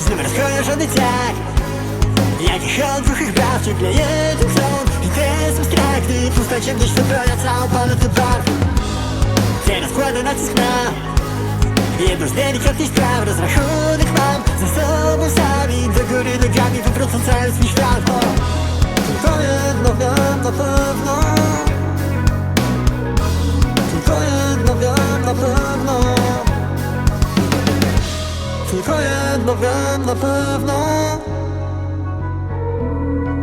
Znów rozkojarzony tak. Jakich odruchach baw ciągle jeden ton I ten strach, gdy pusta ciemność wypełnia całą paletę barw Teraz kładę nacisk na Jedną z delikatnych spraw. Rozrachunek mam ze sobą sami Do góry nogami wywrócą cały swój świat. Bo Tylko jedno wiem Tylko jedno wiem na pewno.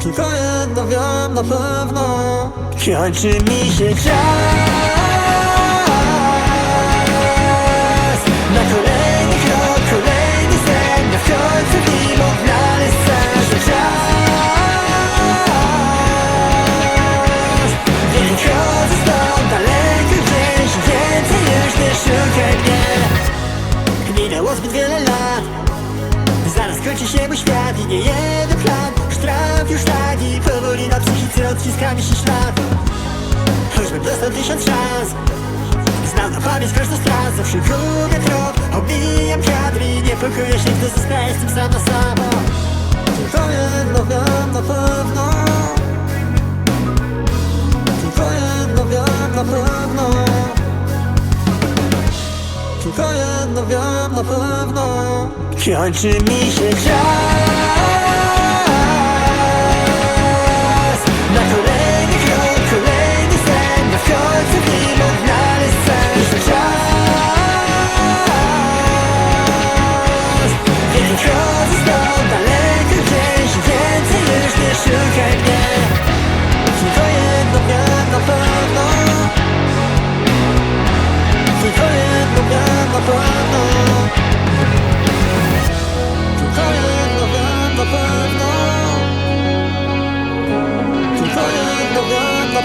Tylko jedno wiem na pewno. Kończy mi się czas Minęło zbyt wiele lat. Zaraz kończy się mój świat i nie jeden plan. Trafił już tak i powoli na psychice odciska mi się ślad. Choćbym dostał tysiąc szans. Znam na pamięć każdą stran Zawsze gubię trop. Omijam kadr i niepokoję się Gdy zostaję z tym sam na samo. Tylko jedno na pewno Kończy mi się czas